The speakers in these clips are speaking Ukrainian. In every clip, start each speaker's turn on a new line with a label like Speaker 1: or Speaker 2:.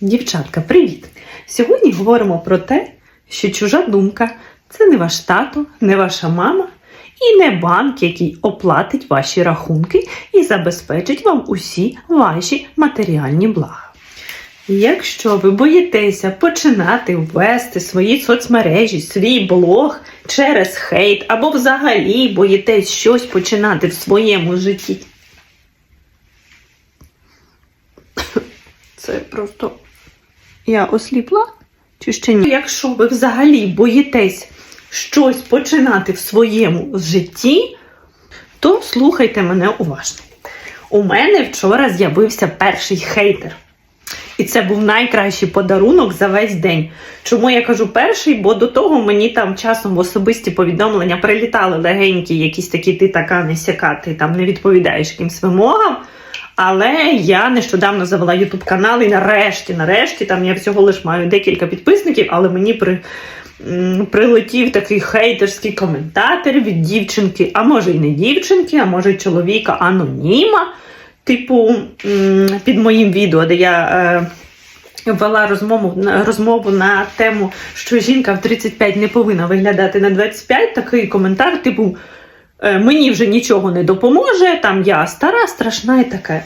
Speaker 1: Дівчатка, привіт! Сьогодні говоримо про те, що чужа думка це не ваш тато, не ваша мама і не банк, який оплатить ваші рахунки і забезпечить вам усі ваші матеріальні блага. Якщо ви боїтеся починати ввести свої соцмережі, свій блог через хейт, або взагалі боїтесь щось починати в своєму житті, це просто я осліпла? Чи ще ні? Якщо ви взагалі боїтесь щось починати в своєму житті, то слухайте мене уважно. У мене вчора з'явився перший хейтер. І це був найкращий подарунок за весь день. Чому я кажу перший? Бо до того мені там часом в особисті повідомлення прилітали легенькі, якісь такі ти така не сяка, ти там не відповідаєш якимсь вимогам. Але я нещодавно завела ютуб канал і нарешті, нарешті, там я всього лиш маю декілька підписників, але мені при, прилетів такий хейтерський коментатор від дівчинки, а може і не дівчинки, а може й чоловіка аноніма. Типу, під моїм відео, де я. Е, Вела розмову розмову на тему, що жінка в 35 не повинна виглядати на 25. Такий коментар, типу, «Е, мені вже нічого не допоможе, там я стара, страшна і таке.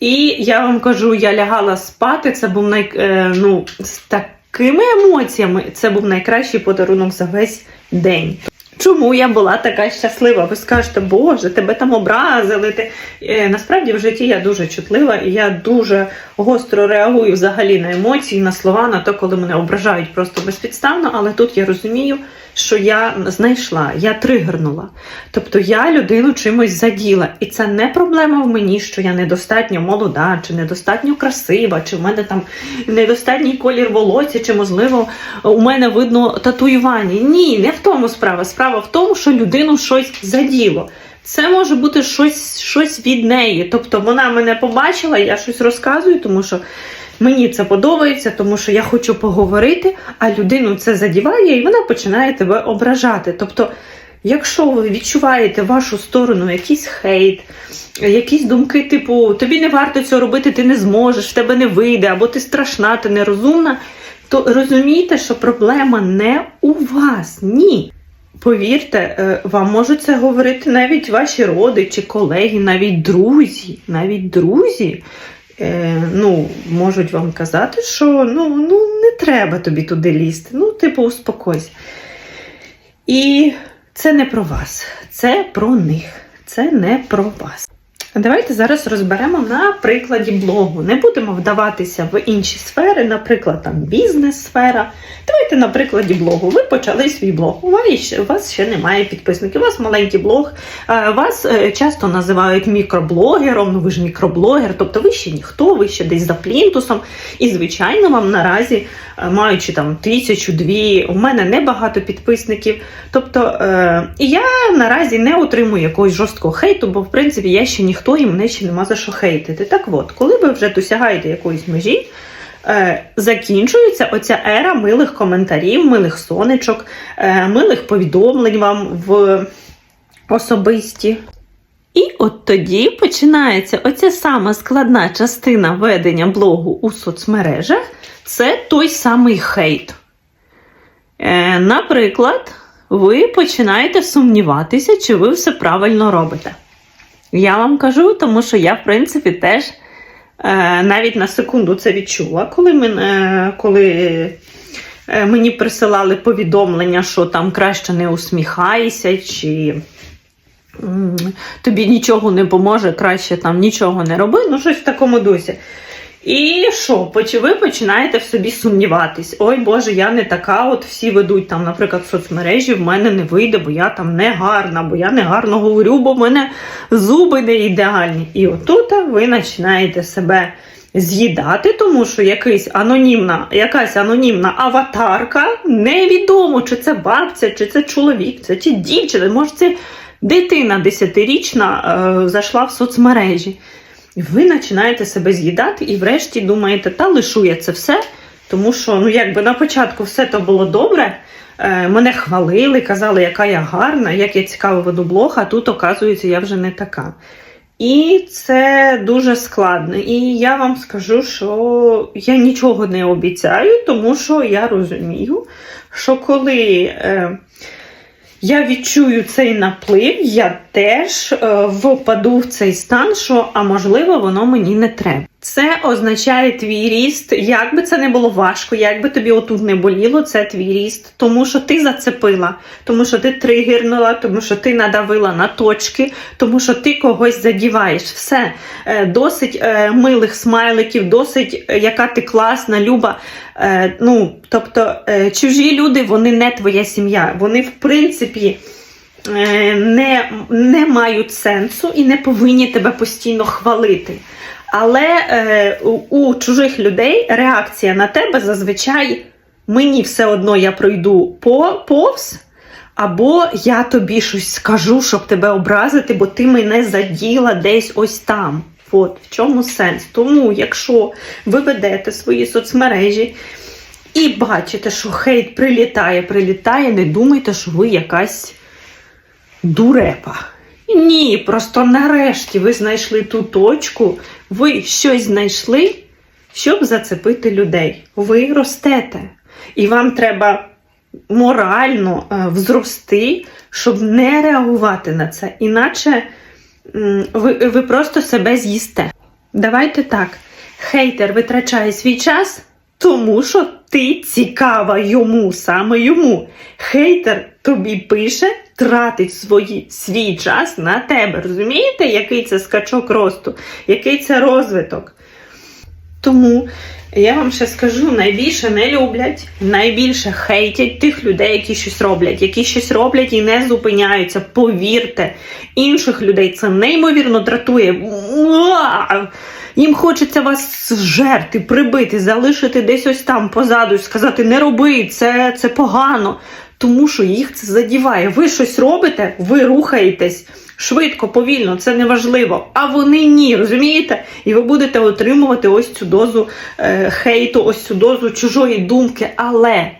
Speaker 1: І я вам кажу, я лягала спати. Це був най, е, ну, з такими емоціями. Це був найкращий подарунок за весь день. Чому я була така щаслива? Ви скажете, Боже, тебе там образили. Ти... Е, насправді в житті я дуже чутлива і я дуже гостро реагую взагалі на емоції, на слова, на те, коли мене ображають просто безпідставно. Але тут я розумію, що я знайшла, я тригернула. Тобто я людину чимось заділа. І це не проблема в мені, що я недостатньо молода, чи недостатньо красива, чи в мене там недостатній колір волосся, чи, можливо, у мене видно татуювання. Ні, не в тому справа. Справа в тому, що людину щось заділо. Це може бути щось, щось від неї. Тобто вона мене побачила, я щось розказую, тому що мені це подобається, тому що я хочу поговорити, а людину це задіває, і вона починає тебе ображати. Тобто, якщо ви відчуваєте вашу сторону якийсь хейт, якісь думки, типу, тобі не варто цього робити, ти не зможеш, в тебе не вийде, або ти страшна, ти нерозумна, то розумійте, що проблема не у вас. Ні. Повірте, е, вам можуть це говорити навіть ваші родичі, колеги, навіть друзі, навіть друзі. Е, ну, можуть вам казати, що ну, ну, не треба тобі туди лізти. Ну, типу, успокойся. І це не про вас, це про них, це не про вас. Давайте зараз розберемо на прикладі блогу. Не будемо вдаватися в інші сфери, наприклад, там бізнес-сфера. Давайте на прикладі блогу. Ви почали свій блог. У вас ще, немає підписників, у вас маленький блог. Вас е, часто називають мікроблогером, ну ви ж мікроблогер, тобто ви ще ніхто, ви ще десь за плінтусом. І, звичайно, вам наразі, е, маючи там тисячу-дві, у мене небагато підписників. Тобто, е, я наразі не отримую якогось жорсткого хейту, бо в принципі я ще ніхто і мене ще нема за що хейтити. Так от, коли ви вже досягаєте якоїсь межі, е, закінчується оця ера милих коментарів, милих сонечок, е, милих повідомлень вам в особисті. І от тоді починається оця сама складна частина ведення блогу у соцмережах це той самий хейт. Е, наприклад, ви починаєте сумніватися, чи ви все правильно робите. Я вам кажу, тому що я, в принципі, теж е, навіть на секунду це відчула, коли, мен, е, коли е, мені присилали повідомлення, що там краще не усміхайся, чи тобі нічого не поможе, краще там нічого не роби, ну щось в такому дусі. І що, ви починаєте в собі сумніватись. Ой Боже, я не така. От всі ведуть там, наприклад, в соцмережі, в мене не вийде, бо я там не гарна, бо я не гарно говорю, бо в мене зуби не ідеальні. І отут ви починаєте себе з'їдати, тому що якийсь анонімна, якась анонімна аватарка, невідомо, чи це бабця, чи це чоловік, це чи дівчина, може, це дитина десятирічна е, зайшла в соцмережі. Ви починаєте себе з'їдати і врешті думаєте, та лишу я це все, тому що ну якби на початку все то було добре. е, Мене хвалили, казали, яка я гарна, як я цікаво веду блог, а тут, оказується, я вже не така. І це дуже складно. І я вам скажу, що я нічого не обіцяю, тому що я розумію, що коли е, я відчую цей наплив, я теж е, впаду в цей стан, що а можливо воно мені не треба. Це означає твій ріст. Як би це не було важко, як би тобі отут не боліло, це твій ріст, тому що ти зацепила, тому що ти тригернула, тому що ти надавила на точки, тому що ти когось задіваєш. Все Е, досить е, милих смайликів, досить е, яка ти класна, люба. Ну, тобто, чужі люди, вони не твоя сім'я. Вони, в принципі, не, не мають сенсу і не повинні тебе постійно хвалити. Але е, у, чужих людей реакція на тебе зазвичай мені все одно я пройду по, повз, або я тобі щось скажу, щоб тебе образити, бо ти мене заділа десь ось там. От в чому сенс. Тому, якщо ви ведете свої соцмережі і бачите, що хейт прилітає, прилітає, не думайте, що ви якась дурепа. Ні, просто нарешті ви знайшли ту точку, ви щось знайшли, щоб зацепити людей. Ви ростете. І вам треба морально е, взрости, щоб не реагувати на це. Іначе ви, ви просто себе з'їсте. Давайте так. Хейтер витрачає свій час, тому що ти цікава йому, саме йому. Хейтер тобі пише, тратить свої, свій час на тебе. Розумієте, який це скачок росту, який це розвиток? Тому я вам ще скажу: найбільше не люблять, найбільше хейтять тих людей, які щось роблять, які щось роблять і не зупиняються. Повірте, інших людей це неймовірно дратує. Їм хочеться вас зжерти, прибити, залишити десь ось там позаду сказати: не роби, це, це погано. Тому що їх це задіває. Ви щось робите, ви рухаєтесь швидко, повільно, це не важливо. А вони ні, розумієте? І ви будете отримувати ось цю дозу е, хейту, ось цю дозу чужої думки. Але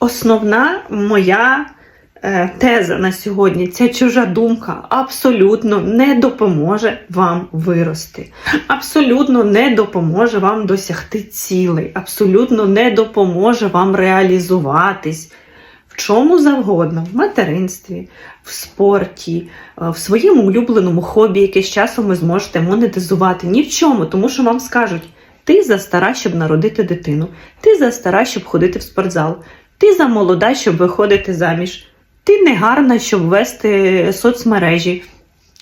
Speaker 1: основна моя е, теза на сьогодні, ця чужа думка абсолютно не допоможе вам вирости. Абсолютно не допоможе вам досягти цілей, абсолютно не допоможе вам реалізуватись. Чому завгодно, в материнстві, в спорті, е, в своєму улюбленому хобі, яке з часом ви зможете монетизувати. Ні в чому, тому що вам скажуть, ти застара, щоб народити дитину, ти застара, щоб ходити в спортзал, ти замолода, щоб виходити заміж, ти не гарна, щоб вести соцмережі.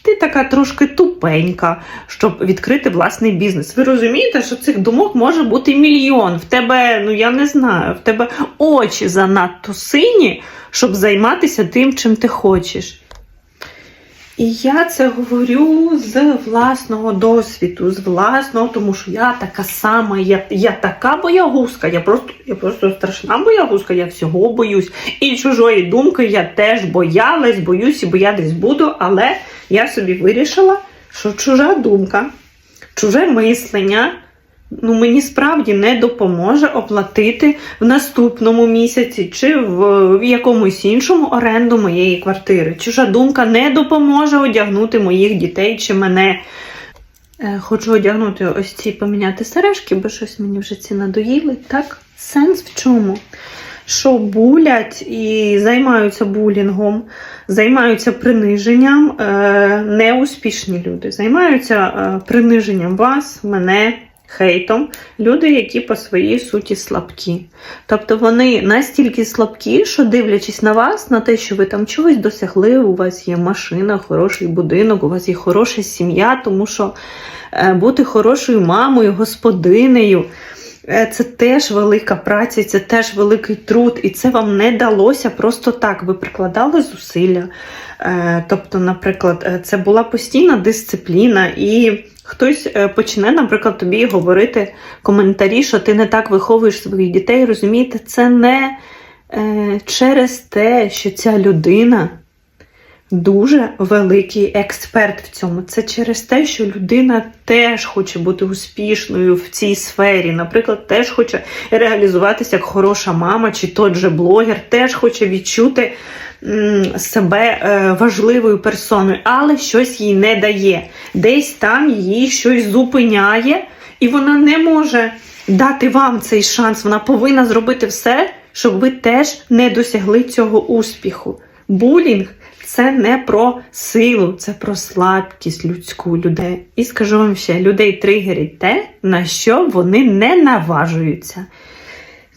Speaker 1: Ти така трошки тупенька, щоб відкрити власний бізнес. Ви розумієте, що цих думок може бути мільйон. В тебе, ну я не знаю, в тебе очі занадто сині, щоб займатися тим, чим ти хочеш. І я це говорю з власного досвіду, з власного, тому що я така сама, я, я така боягузка, я просто, я просто страшна боягузка, я всього боюсь. І чужої думки я теж боялась, боюсь і боятись буду, але я собі вирішила, що чужа думка, чуже мислення. Ну, мені справді не допоможе оплатити в наступному місяці чи в, якомусь іншому оренду моєї квартири. Чужа думка не допоможе одягнути моїх дітей чи мене. Е, хочу одягнути ось ці поміняти сережки, бо щось мені вже ці надоїли. Так, сенс в чому? Що булять і займаються булінгом, займаються приниженням е, неуспішні люди, займаються е, приниженням вас, мене, хейтом, люди, які по своїй суті слабкі. Тобто вони настільки слабкі, що дивлячись на вас, на те, що ви там чогось досягли, у вас є машина, хороший будинок, у вас є хороша сім'я, тому що е, бути хорошою мамою, господинею. Е, Це теж велика праця, це теж великий труд, і це вам не далося просто так. Ви прикладали зусилля. Е, Тобто, наприклад, е, це була постійна дисципліна, і хтось почне, наприклад, тобі говорити коментарі, що ти не так виховуєш своїх дітей. Розумієте, це не через те, що ця людина дуже великий експерт в цьому. Це через те, що людина теж хоче бути успішною в цій сфері. Наприклад, теж хоче реалізуватися як хороша мама, чи той же блогер, теж хоче відчути себе е, важливою персоною, але щось їй не дає. Десь там її щось зупиняє, і вона не може дати вам цей шанс. Вона повинна зробити все, щоб ви теж не досягли цього успіху. Булінг це не про силу, це про слабкість людську людей. І скажу вам ще, людей тригерить те, на що вони не наважуються.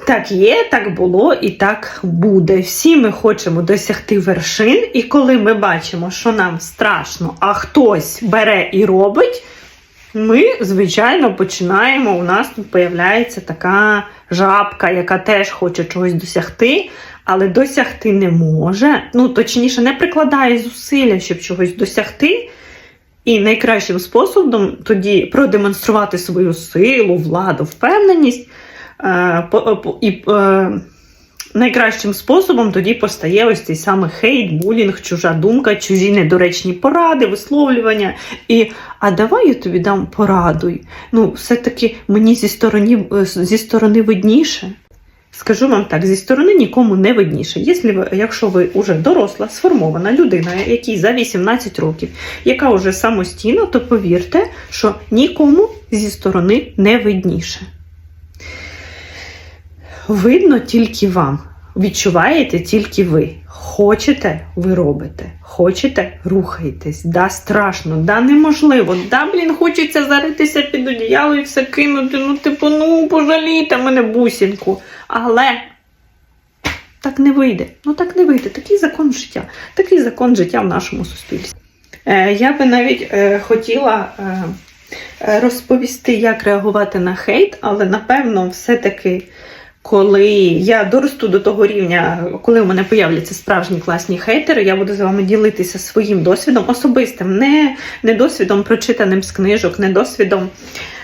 Speaker 1: Так є, так було і так буде. Всі ми хочемо досягти вершин, і коли ми бачимо, що нам страшно, а хтось бере і робить, ми, звичайно, починаємо. У нас тут появляється така жабка, яка теж хоче чогось досягти, але досягти не може. Ну, точніше, не прикладає зусилля, щоб чогось досягти. І найкращим способом тоді продемонструвати свою силу, владу, впевненість. е, по- по- І е, найкращим способом тоді постає ось цей самий хейт, булінг, чужа думка, чужі недоречні поради, висловлювання. І а давай я тобі дам пораду. Ну, все-таки мені зі сторони, е, зі сторони видніше. Скажу вам так, зі сторони нікому не видніше. Якщо ви, вже доросла, сформована людина, якій за 18 років, яка вже самостійна, то повірте, що нікому зі сторони не видніше. Видно тільки вам. Відчуваєте тільки ви. Хочете, ви робите. Хочете, рухаєтесь. Да, страшно, да, неможливо. Да, блін, хочеться заритися під одіяло і все кинути. Ну, типу, ну, пожалійте мене бусінку. Але так не вийде. Ну так не вийде. Такий закон життя. Такий закон життя в нашому суспільстві. Е, я би навіть е, хотіла е, е, розповісти, як реагувати на хейт, але напевно, все-таки. Коли я доросту до того рівня, коли у мене появляться справжні класні хейтери, я буду з вами ділитися своїм досвідом особистим, не, не досвідом прочитаним з книжок, не досвідом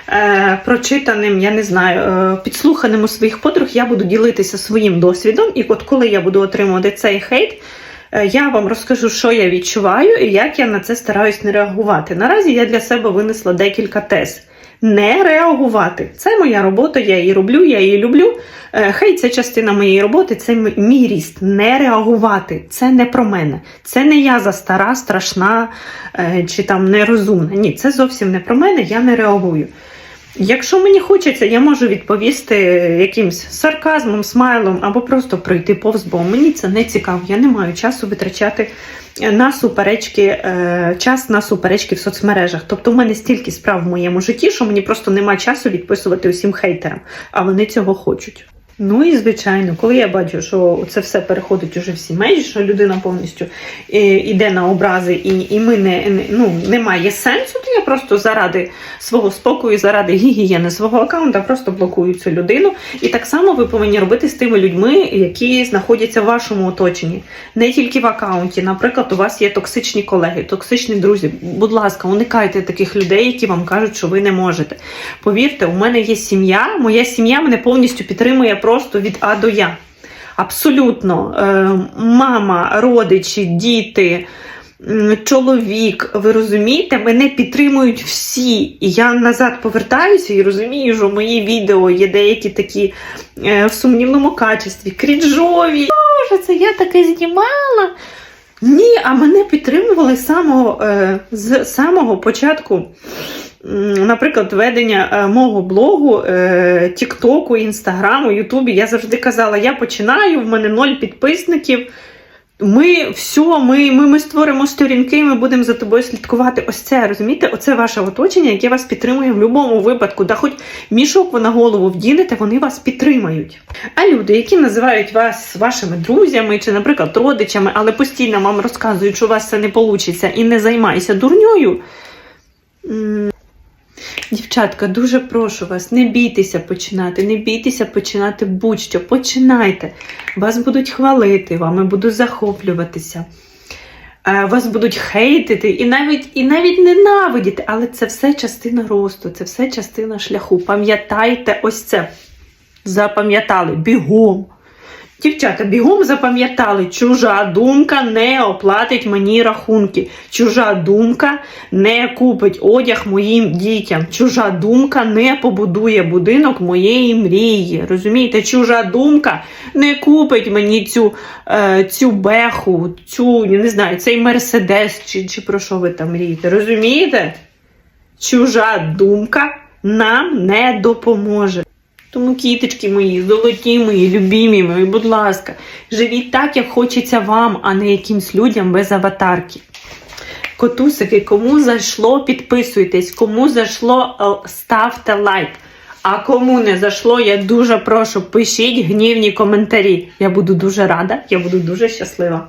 Speaker 1: е, прочитаним, я не знаю, е, підслуханим у своїх подруг, я буду ділитися своїм досвідом. І от коли я буду отримувати цей хейт, е, я вам розкажу, що я відчуваю і як я на це стараюсь не реагувати. Наразі я для себе винесла декілька тез. Не реагувати. Це моя робота, я її роблю, я її люблю. Е, Хай це частина моєї роботи, це мій ріст. Не реагувати. Це не про мене. Це не я за стара, страшна е, чи там нерозумна. Ні, це зовсім не про мене, я не реагую. Якщо мені хочеться, я можу відповісти якимсь сарказмом, смайлом або просто пройти повз, бо мені це не цікаво. Я не маю часу витрачати на суперечки, е, час на суперечки в соцмережах. Тобто, в мене стільки справ в моєму житті, що мені просто нема часу відписувати усім хейтерам, а вони цього хочуть. Ну і звичайно, коли я бачу, що це все переходить уже всі межі, що людина повністю е, іде на образи, і, і ми не ну немає сенсу, то я просто заради свого спокою, заради гігієни свого аккаунта просто блокую цю людину. І так само ви повинні робити з тими людьми, які знаходяться в вашому оточенні, не тільки в аккаунті. Наприклад, у вас є токсичні колеги, токсичні друзі. Будь ласка, уникайте таких людей, які вам кажуть, що ви не можете. Повірте, у мене є сім'я, моя сім'я мене повністю підтримує просто від А до Я. Абсолютно, Е, мама, родичі, діти, чоловік, ви розумієте, мене підтримують всі. І я назад повертаюся і розумію, що мої відео є деякі такі е, в сумнівному качестві, крінжові. Боже, це я таке знімала. Ні, а мене підтримували самого, е, з самого початку. Наприклад, ведення е, мого блогу, е, Тіктоку, Інстаграму, Ютубі. Я завжди казала, я починаю, в мене ноль підписників. Ми все, ми, ми, ми створимо сторінки, ми будемо за тобою слідкувати. Ось це, розумієте? Оце ваше оточення, яке вас підтримує в будь-якому випадку. Да хоч мішок ви на голову вдінете, вони вас підтримають. А люди, які називають вас вашими друзями чи, наприклад, родичами, але постійно вам розказують, що у вас це не вийде і не займайся дурньою. Дівчатка, дуже прошу вас, не бійтеся починати, не бійтеся починати будь-що. Починайте. Вас будуть хвалити, вами будуть захоплюватися. е, Вас будуть хейтити і навіть, і навіть ненавидіти, але це все частина росту, це все частина шляху. Пам'ятайте ось це. Запам'ятали бігом. Дівчата, бігом запам'ятали, чужа думка не оплатить мені рахунки. Чужа думка не купить одяг моїм дітям. Чужа думка не побудує будинок моєї мрії. Розумієте, чужа думка не купить мені цю, е, цю беху, цю, я не знаю, цей мерседес, чи, чи про що ви там мрієте. Розумієте? Чужа думка нам не допоможе. Тому, кіточки мої, золоті мої, любімі мої, будь ласка, живіть так, як хочеться вам, а не якимсь людям без аватарки. Котусики, кому зайшло, підписуйтесь, кому зайшло, е, ставте лайк. А кому не зайшло, я дуже прошу, пишіть гнівні коментарі. Я буду дуже рада, я буду дуже щаслива.